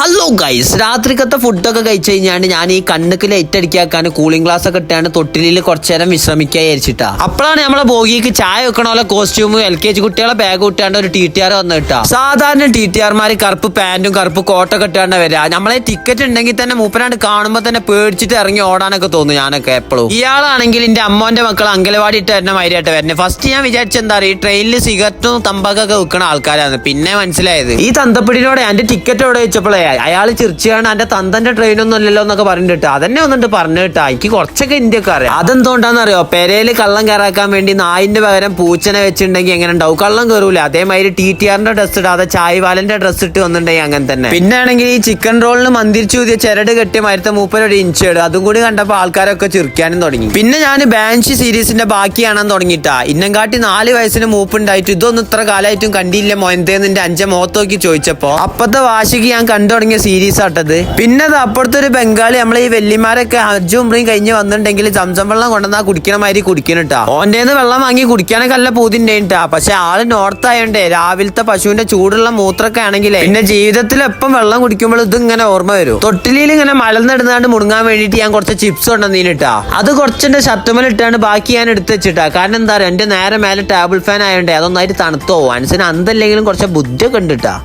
Hello guys രാത്രിക്കത്തെ ഫുഡൊക്കെ കഴിച്ചു കഴിഞ്ഞാണ്ട് ഞാൻ ഈ കണ്ണുക്ക് ലൈറ്റ് അടിക്കാക്കാൻ കൂളിംഗ് ഗ്ലാസ് ഒക്കെ ഇട്ടാണ് തൊട്ടിലിൽ കുറച്ചു നേരം വിശ്രമിക്കാൻ വിചാരിച്ചിട്ടാ. അപ്പോഴാണ് നമ്മളെ ബോഗിക്ക് ചായ വെക്കണ പോലെ കോസ്റ്റ്യൂം എൽ കെ ജി കുട്ടികളെ ബാഗ് ഇട്ടാണ്ട് ഒരു ടി ടി ആർ വന്നിട്ടാ സാധാരണ ടി ടി ആർമാർ കറുപ്പ് പാന്റും കറുപ്പ് കോട്ടൊക്കെ ഇട്ടാണ്ട് വരിക നമ്മളെ ടിക്കറ്റ് ഉണ്ടെങ്കിൽ തന്നെ മൂപ്പരാണ്ട് കാണുമ്പോൾ തന്നെ പേടിച്ചിട്ട് ഇറങ്ങി ഓടാനൊക്കെ തോന്നും ഞാനൊക്കെ എപ്പോഴും ഇയാളാണെങ്കിൽ എന്റെ അമ്മോന്റെ മക്കൾ അങ്കലവാടി ഇട്ട് തന്നെ മൈരായിട്ട് വരുന്നത് ഫസ്റ്റ് ഞാൻ വിചാരിച്ച എന്താ പറയുക ഈ ട്രെയിനിൽ സിഗരറ്റും തമ്പാക്കൊക്കെ വെക്കണ ആൾക്കാരാണ്. പിന്നെ മനസ്സിലായത്. ഈ തന്തപ്പിടിനോട് എന്റെ ടിക്കറ്റ് അവിടെ വെച്ചപ്പോഴേ അയാൾ ചിരിച്ചാണ് എന്റെ തന്തന്റെ ട്രെയിനൊന്നും അല്ലല്ലോ എന്നൊക്കെ പറഞ്ഞിട്ട് അതന്നെ വന്നിട്ട് പറഞ്ഞു കേട്ടാ. എനിക്ക് കുറച്ചൊക്കെ ഇന്ത്യയ്ക്ക് അറിയാം. അതെന്തുകൊണ്ടാണെന്നറിയോ? പെരയിൽ കള്ളം കയറാക്കാൻ വേണ്ടി നായിന്റെ പകരം പൂച്ചനെ വെച്ചിട്ടുണ്ടെങ്കിൽ എങ്ങനെ ഉണ്ടാവും? കള്ളം കയറൂല. അതേമാതിരി ടി ടി ആറിന്റെ ഡ്രസ് ഇടാതെ ചായ്വാലന്റെ ഡ്രസ് ഇട്ട് വന്നിട്ടുണ്ടെങ്കിൽ അങ്ങനെ തന്നെ. പിന്നെ ആണെങ്കിൽ ഈ ചിക്കൻ റോളിന് മന്തിരിച്ചു പുതിയ ചിരട് കെട്ടിയ മരത്തെ മൂപ്പരൊരു ഇഞ്ചേട് അതും കൂടി കണ്ടപ്പോൾ ആൾക്കാരൊക്കെ ചിരിക്കാനും തുടങ്ങി. പിന്നെ ഞാൻ ബാൻഷി സീരീസിന്റെ ബാക്കി കാണാൻ തുടങ്ങിയിട്ടാ. ഇന്നങ്കാട്ടി നാല് വയസ്സിന് മൂപ്പുണ്ടായിട്ട് ഇതൊന്നും ഇത്ര കാലമായിട്ടും കണ്ടില്ല മോയന്തേന്ന് എന്റെ അഞ്ച മുഖത്ത് ചോദിച്ചപ്പോ. അപ്പത്തെ വാശിക്ക് ഞാൻ കണ്ടു തുടങ്ങിയ സീരീസ് ആട്ടത്. പിന്നെ അത് അപ്പുറത്തെ ഒരു ബംഗാളി നമ്മളെ ഈ വെല്ലിമാരൊക്കെ ഹജ്ജും ഉംറയും കഴിഞ്ഞ് വന്നിട്ടുണ്ടെങ്കിൽ സംസം വെള്ളം കൊണ്ടുവന്നാൽ കുടിക്കണ മാതിരി കുടിക്കണട്ടാ ഓന്റേന്ന് വെള്ളം വാങ്ങി കുടിക്കാനൊക്കെ നല്ല പൂതിണ്ടായിട്ടാ പക്ഷെ ആൾ നോർത്ത് ആയോണ്ടേ രാവിലത്തെ പശുവിന്റെ ചൂടുള്ള മൂത്രമൊക്കെ ആണെങ്കിലേ പിന്നെ ജീവിതത്തിൽ എപ്പം വെള്ളം കുടിക്കുമ്പോൾ ഇത് ഇങ്ങനെ ഓർമ്മ വരും. തൊട്ടിലിൽ ഇങ്ങനെ മലന്നിടുന്നാണ്ട് മുടുങ്ങാൻ വേണ്ടിയിട്ട് ഞാൻ കുറച്ച് ചിപ്സ് കൊണ്ടുവന്നീനിട്ടാ അത് കുറച്ചെന്റെ ഷർട്ടുമൽ ഇട്ടാണ് ബാക്കി ഞാൻ എടുത്ത് വെച്ചിട്ടാ. കാരണം എന്താ പറയുക എന്റെ നേരെ മേലെ ടേബിൾ ഫാൻ ആയോണ്ടേ അതൊന്നായിട്ട് തണുത്തോ അനുസരിച്ച് അന്തല്ലെങ്കിലും കുറച്ച് ബുദ്ധിയൊക്കെ ഉണ്ട് ട്ടാ.